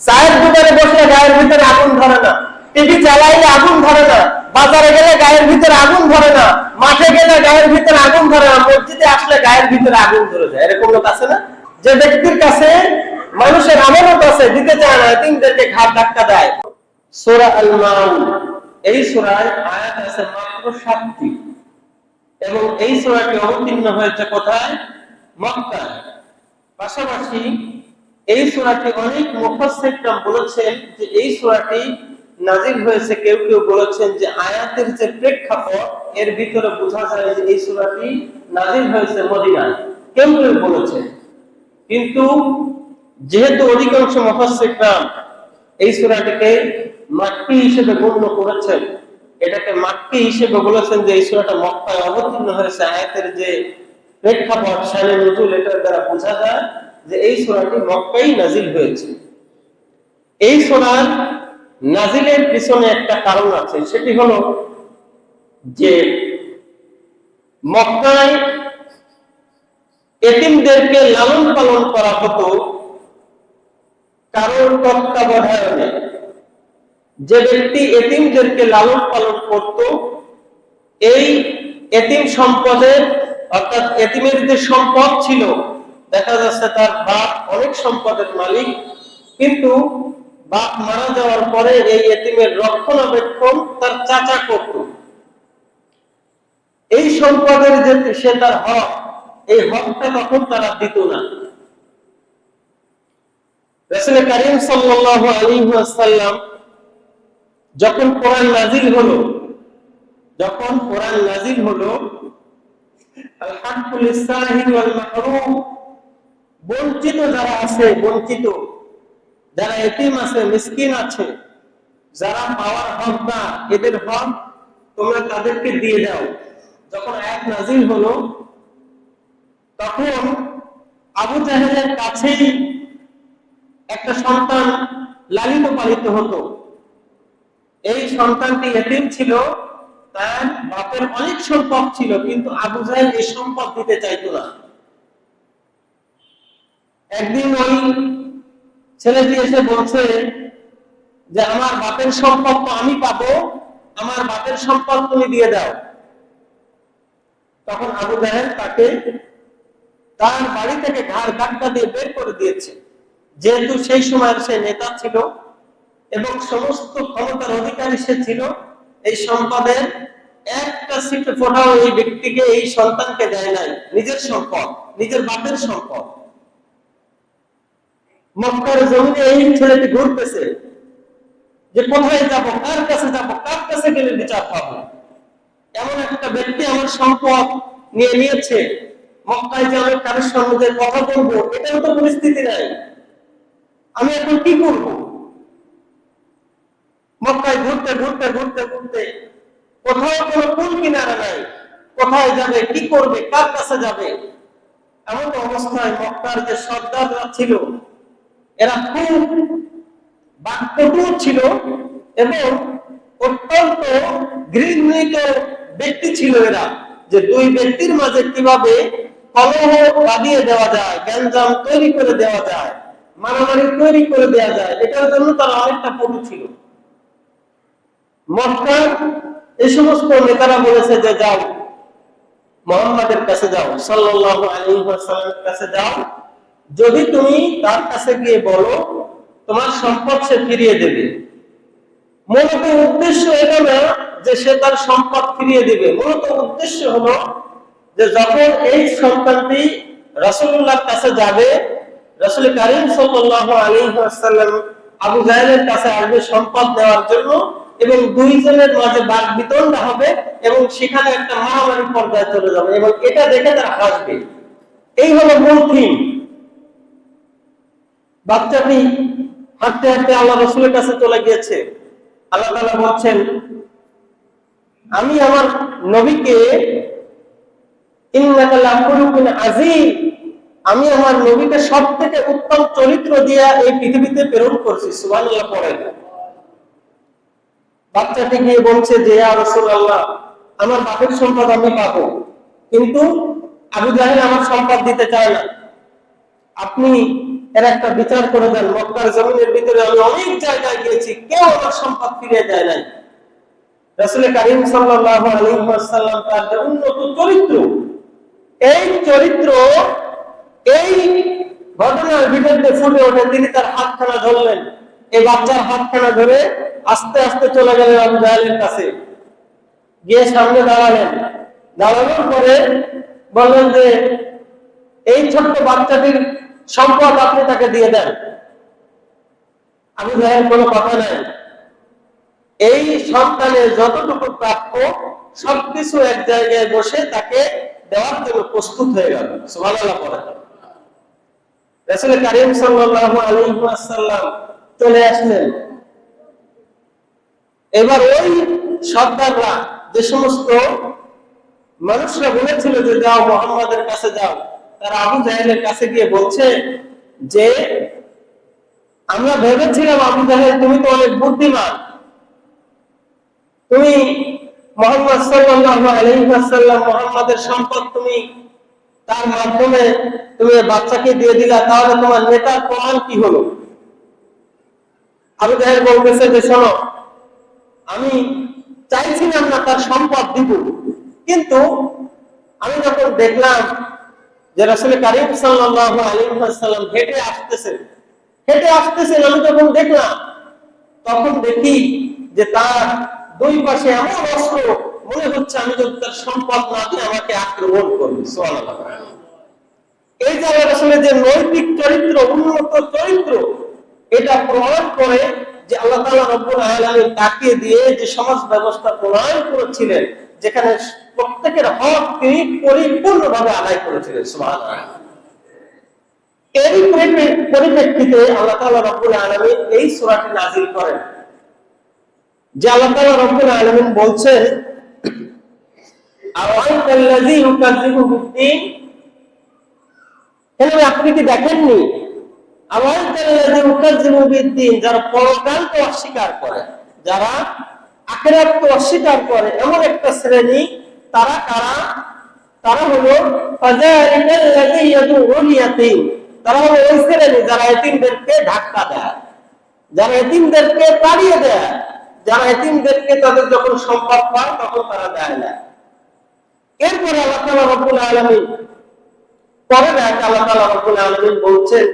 চায়ের দোকানে বসলে গায়ের ভিতরে আগুন ধরে না। টিভি চালাইলে আগুন ধরে না। বাজারে গেলে গায়ের ভিতরে আগুন ধরে না। মাঠে গেলে গায়ের ভিতরে আগুন ধরে না। মসজিদে আসলে গায়ের ভিতরে আগুন ধরে যায়। এরকম লোক আছে না? যে ব্যক্তির কাছে মানুষের আমানত আছে, দিতে চায় না তিনদেরকে ঘাট ধাক্কা দেয়। সোরা আল এই সোরায় আয়াত আছে মাত্র সাতটি। এবং এই সোরাটি অবতীর্ণ হয়েছে কোথায়? মক্কায়। পাশাপাশি এই সূরাটি অনেক মুফাসসিররা বলেছেন যে এই সূরাটি নাজিল হয়েছে, কেউ কেউ বলেছেন যে আয়াতের যে প্রেক্ষাপট, এর ভিতরে বোঝা যায় যে এই সূরাটি নাজিল হয়েছে মদিনায়। কেউ কেউ বলেছেন। কিন্তু যেহেতু অধিকাংশ মুফাসসিররা এই সূরাটিকে মাক্কি হিসেবে গণ্য করেছেন, এটাকে মাক্কি হিসেবে বলেছেন যে এই সূরাটা মক্কায় অবতীর্ণ হয়েছে, আয়াতের যে প্রেক্ষাপট শানে নজুল এটার দ্বারা বোঝা যায় যে এই সূরাটি মক্কাই নাজিল হয়েছে। এই সূরার নাজিলের পিছনে একটা কারণ আছে, সেটি হলো যে মক্কায় এতিমদেরকে লালন পালন করা হতো কারোর তত্ত্বাবধায়নে যে ব্যক্তি এতিমদেরকে লালন পালন করত, এই এতিম সম্পদের অর্থাৎ এতিমের যে সম্পদ ছিল দেখা যাচ্ছে তার বাপ অনেক সম্পদের মালিক, কিন্তু বাপ মারা যাওয়ার পরে এই এতিমের রক্ষণাবেক্ষণ তার চাচা করত। এই সম্পদের যে সে তার হক, এই হকটা তখন তারা দিত না। রাসূল যখন কোরআন নাজিল হলো, যখন কোরআন নাজিল হলো আল বঞ্চিত যারা আছে, বঞ্চিত। যারা এটিম আছে, মিসকিন আছে, যারা পাওয়ার হক না, এদের হক তোমরা তাদেরকে দিয়ে দাও। যখন আয়াত নাজিল হলো, তখন আবু জাহেলের কাছেই একটা সন্তান লালিত পালিত হতো। এই সন্তানটি এতিম ছিল, তার বাপের অনেক সম্পদ ছিল, কিন্তু আবু জাহেল এই সম্পদ দিতে চাইতো না। একদিন ওই ছেলেটি এসে বলছে যে, আমার বাপের সম্পদ তো আমি পাবো, আমার বাপের সম্পদ তুমি দিয়ে দাও। তখন আবু জাহেল তাকে তার বাড়ি থেকে ঘাড় ধাক্কা দিয়ে বের করে দিয়েছে। যেহেতু সেই সময়ের সে নেতা ছিল এবং সমস্ত ক্ষমতার অধিকারী সে ছিল, এই সম্পদের একটা সিট ফোটাও এই ব্যক্তিকে, এই সন্তানকে দেয় নাই। নিজের সম্পদ, নিজের বাপের সম্পদ। মক্কার জমিনে এই ছেলেটি ঘুরতেছে যে কোথায় যাব, কার কাছে যাব, কার কাছে গেলে বিচার পাবো? এমন একটা ব্যক্তি আমার সম্পদ নিয়ে নিয়েছে। মক্কায় যে আমি কারোর সঙ্গে কথা বলব এটাও তো পরিস্থিতি নাই। আমি এখন কি করব? মক্কায় ঘুরতে ঘুরতে ঘুরতে ঘুরতে কোথাও কোনো কোন কিনারা নাই। কোথায় যাবে, কি করবে, কার কাছে যাবে? এমন অবস্থায় মক্কার যে সর্দাররা ছিল এরা খুব বাক্যটু ছিল এবং অত্যন্ত গৃহীত ব্যক্তি ছিল এরা, যে দুই ব্যক্তির মাঝে কীভাবে কলহ বাঁধিয়ে দেওয়া যায়, গ্যাঞ্জাম তৈরি করে দেওয়া যায়, মারামারি তৈরি করে দেওয়া যায়, এটার জন্য তারা অনেকটা পটু ছিল। মক্কা এই সমস্ত নেতারা বলেছে যে যাও, মোহাম্মদের কাছে যাও, সাল্লাল্লাহু আলাইহি ওয়াসাল্লামের কাছে যাও যদি তুমি তার কাছে গিয়ে বলো, তোমার সম্পদ সে ফিরিয়ে দেবে। মূলত উদ্দেশ্য এটা না যে সে তার সম্পদ ফিরিয়ে দিবে। মূলত উদ্দেশ্য হলো যে যখন এই সন্তানটি রাসূলুল্লাহর কাছে যাবে, রাসূল কারীম সাল্লাল্লাহু আলাইহি ওয়াসাল্লাম আবু জাহেলের কাছে আসবে সম্পদ নেওয়ার জন্য এবং দুইজনের মাঝে বাক বিতণ্ডা হবে এবং সেখানে একটা মারামারি পর্যায়ে চলে যাবে এবং এটা দেখে তারা হাসবে। এই হলো মূল থিম বাচ্চাটি হাঁটতে হাঁটতে আল্লাহ রসুলের কাছে চলে গিয়েছে। আল্লাহ তাআলা বলছেন, আমি আমার নবীকে আমি আমার নবীকে সব থেকে উত্তম চরিত্র দিয়ে এই পৃথিবীতে প্রেরণ করছি। বাচ্চাটি গিয়ে বলছে যে, ইয়া রাসূলুল্লাহ, আমার বাপের সম্পদ আমি পাবো, কিন্তু আবু জাহেল আমার সম্পদ দিতে চায় না। আপনি এর একটা বিচার করে দেন, মক্কার জমিনের ভিতরে আমি অনেক জায়গায় গিয়েছি, কেউ আমার সম্পদ ফিরে যায় নাই। রাসূল করিম সাল্লাল্লাহু আলাইহি ওয়াসাল্লাম তার যে উন্নত চরিত্র, এই চরিত্র, এই ঘটনার ভিতরে ফুটে ওঠে, তিনি তার হাতখানা ধরলেন। এই বাচ্চার হাতখানা ধরে আস্তে আস্তে চলে গেলেন আবু জাহেলের কাছে। গিয়ে সামনে দাঁড়ালেন। দাঁড়ানোর পরে বললেন যে, এই ছোট্ট বাচ্চাটির সম্পদ আপনি তাকে দিয়ে দেন। আবু জাহেল কোনো কথা নাই। এই সন্তানের যতটুকু প্রাপ্য, সবকিছু এক জায়গায় বসে তাকে দেওয়ার জন্য প্রস্তুত হয়ে গেল। আলাইহি ওয়াসাল্লাম চলে এবার ওই সর্দাররা যে সমস্ত মানুষরা বলেছিল যে যাও, মোহাম্মদের কাছে যাও তারা আবু জাহেলের কাছে গিয়ে বলছে যে, আমরা ভেবেছিলাম আবু জাহেল, তুমি তো অনেক বুদ্ধিমান। তুমি মোহাম্মদ মোহাম্মদের সম্পদ তুমি তার মাধ্যমে তুমি বাচ্চাকে দিয়ে দিলা, তাহলে তোমার নেতার প্রমাণ কি হলো? আবু জাহেল বলতেছে যে, শোনো, আমি চাইছিলাম না তার সম্পদ দিব, কিন্তু আমি যখন দেখলাম যে কারীম হেঁটে আসতেছেন। হেঁটে আসতেছেন, আমি যখন দেখলাম, তখন দেখি যে তার দুই পাশে এমন অস্ত্র, মনে হচ্ছে আমি যদি তার সম্পদ না আমাকে আক্রমণ করবে। এই জায়গায় আসলে যে নৈতিক চরিত্র, উন্নত চরিত্র, এটা প্রমাণ করে যে আল্লাহ তাআলা রব্বুল আলামিন তাকে দিয়ে যে সমাজ ব্যবস্থা প্রণয়ন করেছিলেন যেখানে প্রত্যেকের হক তিনি পরিপূর্ণভাবে আদায় করেছিলেন এরই পরিপ্রেক্ষিতে আল্লাহ তাআলা রব্বুল আলামিন এই সূরাটি নাযিল করেন, যে আল্লাহ তাআলা রব্বুল আলামিন বলছেন আপনি কি দেখেননি? বিদ্দীন যারা পরকালকে অস্বীকার করে, যারা আখিরাতকে অস্বীকার করে এমন একটা শ্রেণি, তারা কারা? তারা হলো তারা হলো ওই শ্রেণি যারা এতিমদেরকে ধাক্কা দেয়, যারা এতিমদেরকে তাড়িয়ে দেয়, যারা এতিমদেরকে তাদের যখন সম্পদ পায় তখন তারা দেয় না। এরপরে আল্লাহ তাআলা রব্বুল আলামিন, পরে দেখ আল্লাহ তাআলা রব্বুল আলামিন বলছেন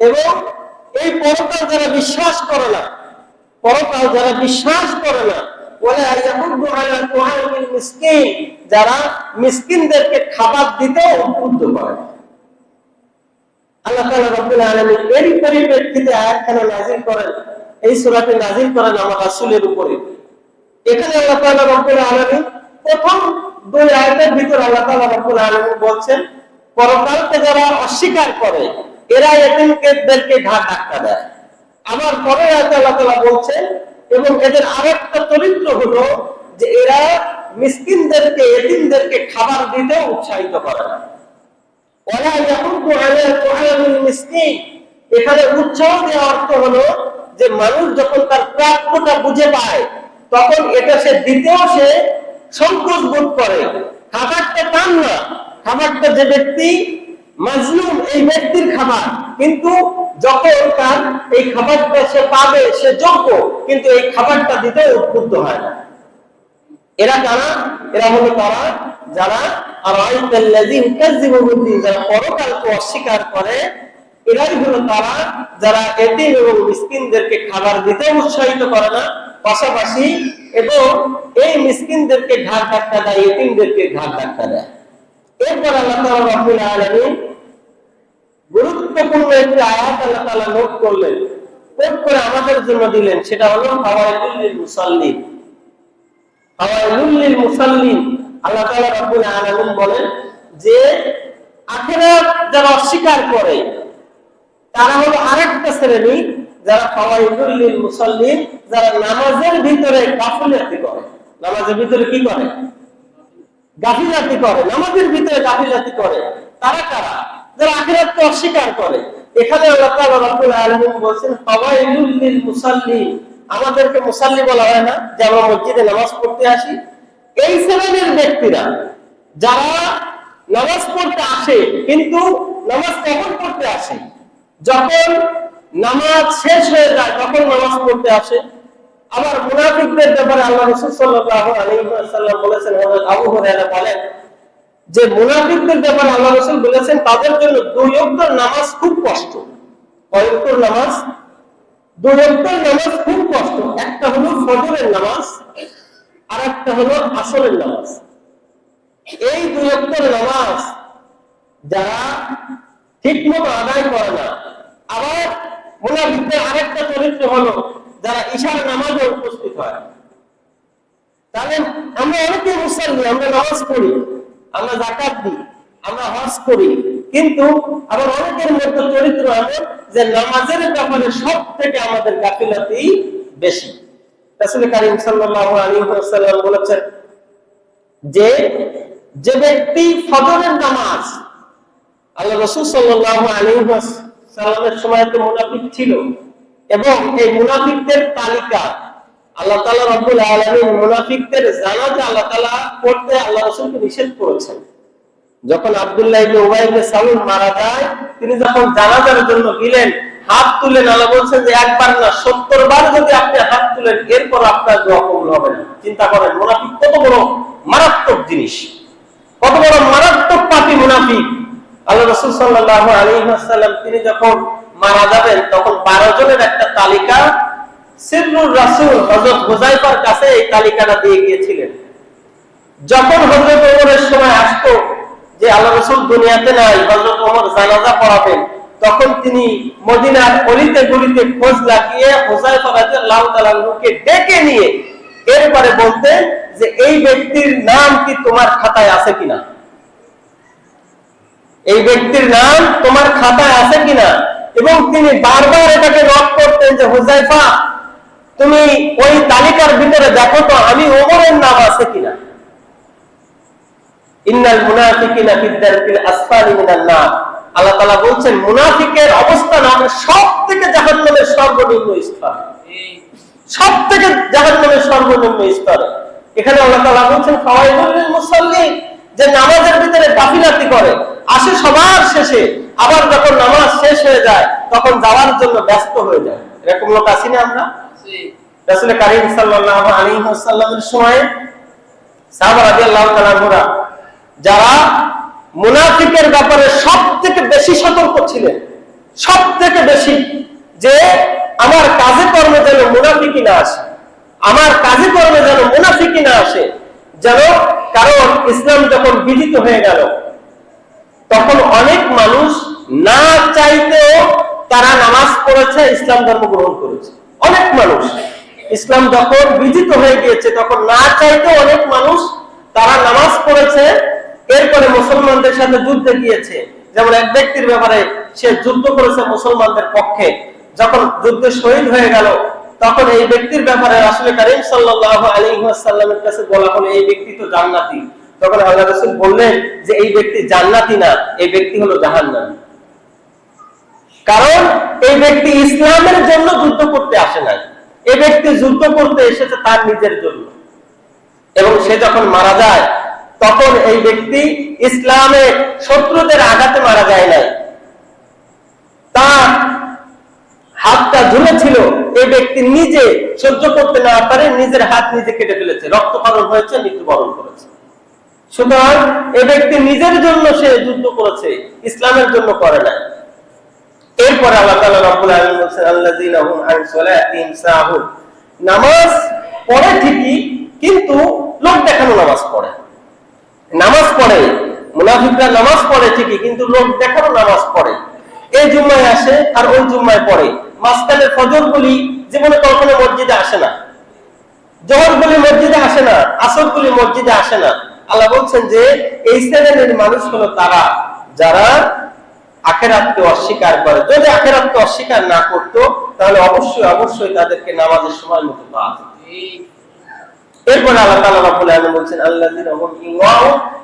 এবং এই পরকাল যারা বিশ্বাস করে না, পরকাল যারা বিশ্বাস করে না যারা মিসকিনদেরকে খাবার দিতে উদ্বুদ্ধ করে। আল্লাহ রব্বুল আলামিন এরই পরিপ্রেক্ষিতে করেন? এই নাযিল করেন আমার রাসূলের উপরে। এখানে আল্লাহ তাআলা রব্বুল আলামিন প্রথম দুই আয়াতের ভিতর আল্লাহ তাআলা রব্বুল আলামিন বলছেন, পরকালকে যারা অস্বীকার করে এরা এতিমদেরকে ঘাট ধাক্কা দেয়। আবার আয়াতে আল্লাহ তাআলা বলছেন, এবং এদের আরেকটা চরিত্র হলো যে এরা মিসকিনদেরকে, এতিমদেরকে খাবার দিতে উৎসাহিত করে না। এখানে উৎসাহ অর্থ হলো যে মানুষ যখন তার প্রাপ্যটা বুঝে পায়, তখন এটা সে দিতেও সে সংকোচ বোধ করে। খাবারটা তার না, খাবারটা যে ব্যক্তি মাজলুম এই ব্যক্তির খাবার। কিন্তু যখন তার এই খাবারটা সে পাবে, সে যোগ্য, কিন্তু এই খাবারটা দিতে উদ্বুদ্ধ হয় না। এরা কারা? এরা হলো তারা যারা যারা পরকালকে অস্বীকার করে, এরাই হলো তারা যারা এতিম এবং মিসকিনদেরকে খাবার দিতে উৎসাহিত করে না। পাশাপাশি এবং এই মিসকিনদেরকে ঘাট ধাক্কা দেয় এটিমদেরকে ঘাট ধাক্কা দেয়। এরপর আল্লাহ গুরুত্বপূর্ণ একটি আয়াত আল্লাহ নোট করলেন। করে আমাদের জন্য দিলেন, সেটা হলো আল্লাহ রাব্বুল আলামিন বলেন যে যারা অস্বীকার করে, তারা হলো আরেকটা শ্রেণি, যারা ফাওয়াইলুল লিল মুসাল্লিন, যারা নামাজের ভিতরে গাফিলাতি করে। নামাজের ভিতরে কি করে? গাফিলাতি করে, নামাজের ভিতরে গাফিলাতি করে। তারা কারা? যারা আখিরাতকে অস্বীকার করে। এখানে আল্লাহ তাআলা রাব্বুল আলামিন বলেন ফাওয়াইলুল লিল মুসাল্লিন আমাদেরকে মুসাল্লি বলা হয় না, যে আমরা মসজিদে নামাজ পড়তে আসি। এই শ্রেণির ব্যক্তিরা, যারা নামাজ পড়তে আসে, কিন্তু নামাজ কখন পড়তে আসে? যখন নামাজ শেষ হয়ে যায়, তখন নামাজ পড়তে আসে। আবার মুনাফিকদের ব্যাপারে আল্লাহ রাসূল সাল্লাল্লাহু আলাইহি ওয়াসাল্লাম বলেছেন, হযরত আবু হুরায়রা বলেন যে মুনাফিকদের ব্যাপারে আল্লাহ রাসূল বলেছেন, তাদের জন্য দুই ওয়াক্তের নামাজ খুব কষ্ট। কয় ওয়াক্তের নামাজ? দুই ওয়াক্তের নামাজ খুব কষ্ট। একটা হলো ফজরের নামাজ আর একটা হলো আসরের নামাজ। এই দুই ওয়াক্তের নামাজ যারা ঠিক মতো আদায় করে না, আবার মুনাফিকদের আরেকটা চরিত্র হলো যারা ঈশার নামাজে উপস্থিত হয়। তাহলে আমরা অনেকে মুসল্লি, আমরা নামাজ পড়ি, আমরা জাকাত দিই, আমরা হজ করি। কিন্তু আবার অনেকের মধ্যে চরিত্র এমন যে নামাজের ব্যাপারে সব থেকে আমাদের গাফিলাতি বেশি। রাসূল কারীম সাল্লাল্লাহু আলাইহি ওয়াসাল্লাম বলেছেন যে যে ব্যক্তি ফজরের নামাজ, আল্লাহ রসুল সাল্লাল্লাহু আলাইহি ওয়াসাল্লামের সময় তো মুনাফিক ছিল। এবং এই মুনাফিকদের তালিকা, আল্লাহ তাআলা রব্বুল আলামিন মুনাফিকদের জানাজা আল্লাহ তাআলা করতে আল্লাহ রাসূলকে নিষেধ করেছেন। যখন আব্দুল্লাহ ইবনে উবাই ইবনে সালুল মারা যায়, তিনি যখন জানাজার জন্য গেলেন, হাত তুলেন আল্লাহ বলছেন যে একবার না 70 বার যদি আপনি হাত তুলেন, এরপর আপনার দোয়া কবুল হবে না। চিন্তা করেন, মুনাফিক কত বড় মারাত্মক জিনিস। কত বড় মারাত্মক মুনাফিক। আল্লাহ রাসূল সাল্লাল্লাহু আলাইহি ওয়াসাল্লাম, তিনি যখন মারা যাবেন, তখন 12 জনের একটা তালিকা সিররুর রাসূল হযরত হুযায়ফার কাছে এই তালিকাটা দিয়ে গিয়েছিলেন। যখন হযরত ওমরের সময় আসতো যে আল্লাহ রাসূল দুনিয়াতে নাই, হযরত ওমর জানাজা পড়াবেন, তখন তিনি মদিনার অলিতে গলিতে খোঁজ লাগিয়ে হুযায়ফা রাদিয়াল্লাহু তাআলাকে ডেকে নিয়ে এরপরে বলতেন যে এই ব্যক্তির নাম কি তোমার খাতায় আছে কিনা? এই ব্যক্তির নাম তোমার খাতায় আছে কিনা? এবং তিনি বারবার এটাকে নক করতেন যে হুজাইফা তুমি ওই তালিকার ভিতরে দেখো তো আমি ওমরের নাম আছে কিনা? ইন্নাল মুনাফিকিনা ফিদ্দারকিল আসফালি নার। আল্লাহ তাআলা বলছেন, মুনাফিকের সব থেকে জাহান্নামের সর্বনিম্ন স্তর। সব থেকে জাহান্নামের সর্বনিম্ন স্তর। এখানে আল্লাহ তাআলা বলছেন ফাওয়াইদুল লিল মুসাল্লিন যে নামাজের ভিতরে গাফিলাতি করে। আসে সবার শেষে। আবার যখন নামাজ শেষ হয়ে যায় তখন যাওয়ার জন্য ব্যস্ত হয়ে যায়। এরকম লোক আছি না আমরা? রাসূল কারীম সাল্লাল্লাহু আলাইহি ওয়াসাল্লামের সময় সাহাবা রাদিয়াল্লাহু তাআলা যারা মুনাফিকের ব্যাপারে সব থেকে বেশি সতর্ক ছিলেন সব থেকে বেশি যে আমার কাজে কর্মে যেন মুনাফিকি না আসে আমার কাজে কর্মে যেন মুনাফিকি না আসে যেন কারণ ইসলাম যখন বিজিত হয়ে গেল তখন অনেক মানুষ না চাইতেও তারা নামাজ পড়েছে, ইসলাম ধর্ম গ্রহণ করেছে। অনেক মানুষ। ইসলাম যখন বিজিত হয়ে গিয়েছে, তখন না চাইতেও অনেক মানুষ তারা নামাজ পড়েছে। এরপরে মুসলমানদের সাথে যুদ্ধে গিয়েছে। যেমন এক ব্যক্তির ব্যাপারে সে যুদ্ধ করেছে মুসলমানদের পক্ষে। যখন যুদ্ধে শহীদ হয়ে গেল, তখন এই ব্যক্তির ব্যাপারে আসলে কারিম সাল্লাল্লাহু আলাইহি ওয়াসাল্লামের কাছে বলা হলো, এই ব্যক্তি তো জান্নাতি। তখন আল্লাহ রাসূল বললেন যে এই ব্যক্তি জান্নাতি না, এই ব্যক্তি হলো জাহান্নামী। কারণ এই ব্যক্তি ইসলামের জন্য যুদ্ধ করতে আসে নাই। এই ব্যক্তি যুদ্ধ করতে এসেছে তার নিজের জন্য। এবং সে যখন মারা যায়, তখন এই ব্যক্তি ইসলামের শত্রুদের আঘাতে মারা যায় নাই। তার হাতটা ঝুলেছিল এই ব্যক্তি নিজে সহ্য করতে না পারে, নিজের হাত নিজে কেটে ফেলেছে, রক্তক্ষরণ হয়েছে, মৃত্যুবরণ করেছে। সুতরাং এই ব্যক্তি নিজের জন্য সে যুদ্ধ করেছে, ইসলামের জন্য করে নাই। এরপর আল্লাহ নামাজ পড়ে ঠিকই, কিন্তু লোক দেখানো নামাজ পড়ে। নামাজ পড়ে, মুনাফিকরা নামাজ পড়ে ঠিকই, কিন্তু লোক দেখানো নামাজ পড়ে। এই জুম্মায় আসে আর ওই জুম্মায় পড়ে। মাঝখানে ফজর গুলি জীবনে কখনো মসজিদে আসে না। জহর গুলি মসজিদে আসে না, আসর গুলি মসজিদে আসে না। আল্লাহ বলছেন যে এই শ্রেণির মানুষ হলো তারা যারা আখেরাতকে অস্বীকার করে। যদি আখেরাতকে অস্বীকার না করতো, তাহলে অবশ্যই অবশ্যই তাদেরকে নামাজের সময় মতো পাওয়া। এরপরে আল্লাহ বলছেন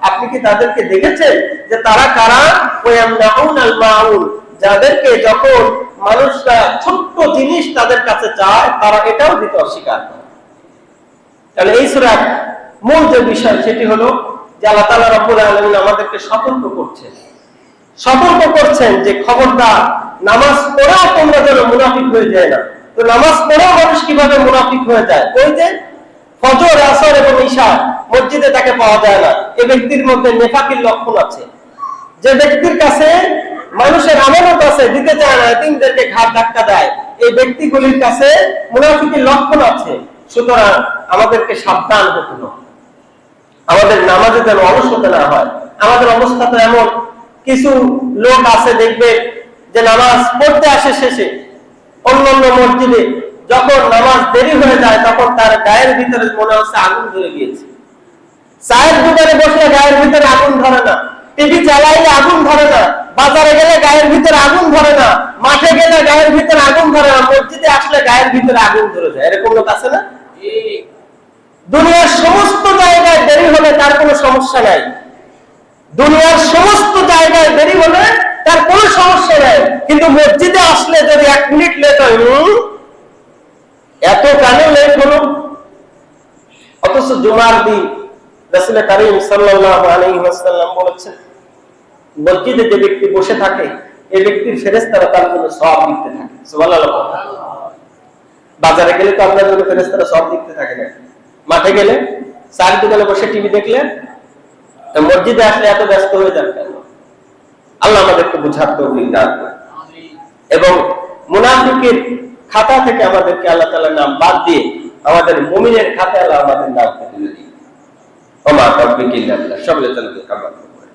আপনি কি তাদেরকে দেখেছেন যে তারা কারা? ওয়ামনাউন আল মাউন যাদেরকে যখন মানুষরা ছোট্ট জিনিস তাদের কাছে চায়, তারা এটাও দিতে অস্বীকার করে। তাহলে এই সূরার মূল যে বিষয় সেটি হলো যে আল্লাহ তাআলা রব্বুল আলামিন আমাদেরকে সতর্ক করছেন সতর্ক করছেন যে খবরদার, নামাজ পড়েও তোমরা যেন মুনাফিক হয়ে যায় না। তো নামাজ পড়েও মানুষ কীভাবে মুনাফিক হয়ে যায়? ওই যে ফজর, আসর এবং ঈশা, মসজিদে তাকে পাওয়া যায় না। এই ব্যক্তির মধ্যে নেফাকির লক্ষণ আছে। যে ব্যক্তির কাছে মানুষের আমানত আছে, দিতে চায় না তিনদেরকে ঘাট ধাক্কা দেয়, এই ব্যক্তিগুলির কাছে মুনাফিকের লক্ষণ আছে। সুতরাং আমাদেরকে সাবধান হতে হবে। আমাদের নামাজে যেন অলসতা না হয়। আমাদের অবস্থা তো এমন, কিছু লোক আছে দেখবে যে নামাজ পড়তে আসে শেষে। অন্যান্য মসজিদে যখন নামাজ দেরি হয়ে যায়, তখন তার গায়ের ভিতরে মনে হচ্ছে আগুন ধরে গিয়েছে। চায়ের দোকানে বসলে গায়ের ভিতরে আগুন ধরে না। টিভি চালাইলে আগুন ধরে না। বাজারে গেলে গায়ের ভিতরে আগুন ধরে না। মাঠে গেলে গায়ের ভিতরে আগুন ধরে না। মসজিদে আসলে গায়ের ভিতরে আগুন ধরে যায়। এরকম লোক আছে না? দুনিয়ার সমস্ত জায়গায় দেরি হলে তার কোনো সমস্যা নাই। দুনিয়ার সমস্ত জায়গায় দেরি হলে তার কোনো সমস্যা নাই। কিন্তু মসজিদে আসলে যদি এক মিনিট লেট হয় এত কেন লেট হলো। অথচ জুমার দিন রাসূল করিম সাল্লাল্লাহু আলাইহি ওয়াসাল্লাম বলেছেন, মসজিদে যে ব্যক্তি বসে থাকে এই ব্যক্তির ফেরেশতারা তার জন্য সব লিখতে থাকে। সুবহানাল্লাহ। বাজারে গেলে তো আপনার জন্য ফেরেশতারা সব লিখতে থাকে না। মাঠে গেলে চার দোকানে বসে টিভি দেখলে মসজিদে আসলে এত ব্যস্ত হয়ে যান কেন আল্লাহ আমাদেরকে বুঝার তৌফিক এবং মুনাফিকের খাতা থেকে আমাদেরকে আল্লাহ তাআলার নাম বাদ দিয়ে আমাদের মমিনের খাতা আল্লাহ আমাদের নাম তুলে দিন ওমা তাব্বিক ইল্লাল্লাহ সবলে তালকে কামাল করে